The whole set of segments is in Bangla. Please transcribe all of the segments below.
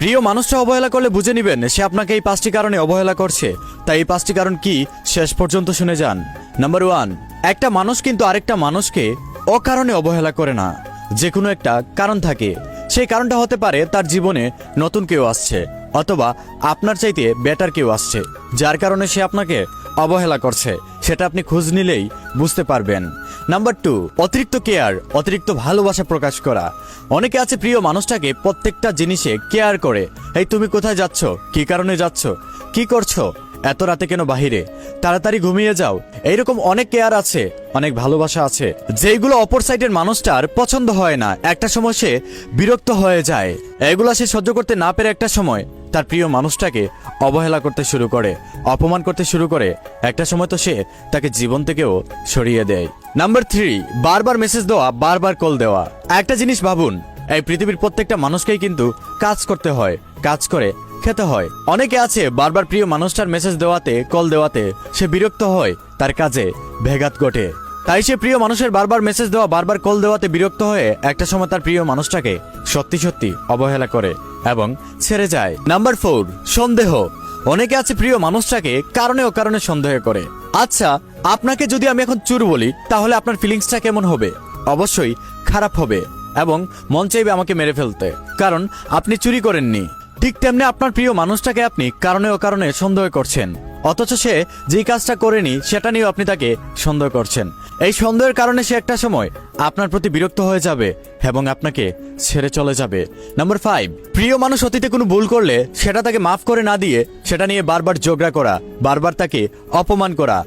প্রিয় মানুষটা অবহেলা করলে বুঝে নিবেন, সে আপনাকে এই পাঁচটি কারণে অবহেলা করছে। তাই এই পাঁচটি কারণ কি? শেষ পর্যন্ত শুনে যান। নাম্বার ওয়ান একটা মানুষ কিন্তু আরেকটা মানুষকে অকারণে অবহেলা করে না। যে কোনো একটা কারণ থাকে। সেই কারণটা হতে পারে তার জীবনে নতুন কেউ আসছে, অথবা আপনার চাইতে বেটার কেউ আসছে, যার কারণে সে আপনাকে অবহেলা করছে। সেটা আপনি খোঁজ নিলেই বুঝতে পারবেন। নাম্বার টু অতিরিক্ত কেয়ার অতিরিক্ত ভালোবাসা প্রকাশ করা। অনেকে আছে প্রিয় মানুষটাকে প্রত্যেকটা জিনিসে কেয়ার করে। এই তুমি কোথায় যাচ্ছ? কি কারণে যাচ্ছ? কি করছ? এত রাতে কেন বাহিরে? তাড়াতাড়ি ঘুমিয়ে যাও। এইরকম অনেক কেয়ার আছে, অনেক ভালোবাসা আছে। যেইগুলো অপর সাইডের মানুষটার পছন্দ হয় না। একটা সময় সে বিরক্ত হয়ে যায়। এগুলা সে সহ্য করতে না পেরে একটা সময় তার প্রিয় মানুষটাকে অবহেলা করতে শুরু করে, অপমান করতে শুরু করে। একটা সময় তো সে তাকে জীবন থেকেও সরিয়ে দেয়। নাম্বার থ্রি বারবার মেসেজ দেওয়া, বারবার কল দেওয়া। একটা জিনিস ভাবুন, এই পৃথিবীর প্রত্যেকটা মানুষকেই কিন্তু কাজ করতে হয়, কাজ করে খেতে হয়। অনেকে আছে বারবার প্রিয় মানুষটার মেসেজ দেওয়াতে কল দেওয়াতে সে বিরক্ত হয়, তার কাজে ভেঘাত ঘটে। তাই সে প্রিয় মানুষের বারবার মেসেজ দেওয়া, বারবার কল দেওয়াতে বিরক্ত হয়ে একটা সময় তার প্রিয় মানুষটাকে সত্যি সত্যি অবহেলা করে। এবং ছেড়ে যায়। নাম্বার ফোর সন্দেহ। অনেকে আছে প্রিয় মানুষটাকে কারণে ও কারণে সন্দেহ করে। আচ্ছা আপনাকে যদি আমি এখন চুর বলি, তাহলে আপনার ফিলিংসটা কেমন হবে? অবশ্যই খারাপ হবে এবং মন চাইবে আমাকে মেরে ফেলতে। কারণ আপনি চুরি করেননি। ঠিক তেমনি আপনার প্রিয় মানুষটাকে আপনি কারণে ও কারণে সন্দেহ করছেন। অথচ সে যেই কাজটা করেনি, সেটা নিয়েও আপনি তাকে সন্দেহ করছেন। এই সন্দেহের কারণে সে একটা সময় আপনার প্রতি বিরক্ত হয়ে যাবে এবং আপনাকে ছেড়ে চলে যাবে। নাম্বার ফাইভ প্রিয় মানুষ অতীতে কোনো ভুল করলে সেটা তাকে মাফ করে না দিয়ে সেটা নিয়ে বারবার ঝগড়া করা, বারবার তাকে অপমান করা।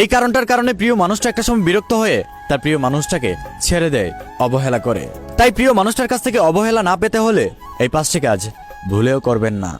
এই কারণটার কারণে প্রিয় মানুষটা একটা সময় বিরক্ত হয়ে তার প্রিয় মানুষটাকে ছেড়ে দেয়, অবহেলা করে। তাই প্রিয় মানুষটার কাছ থেকে অবহেলা না পেতে হলে এই পাঁচটি কাজ ভুলেও করবেন না।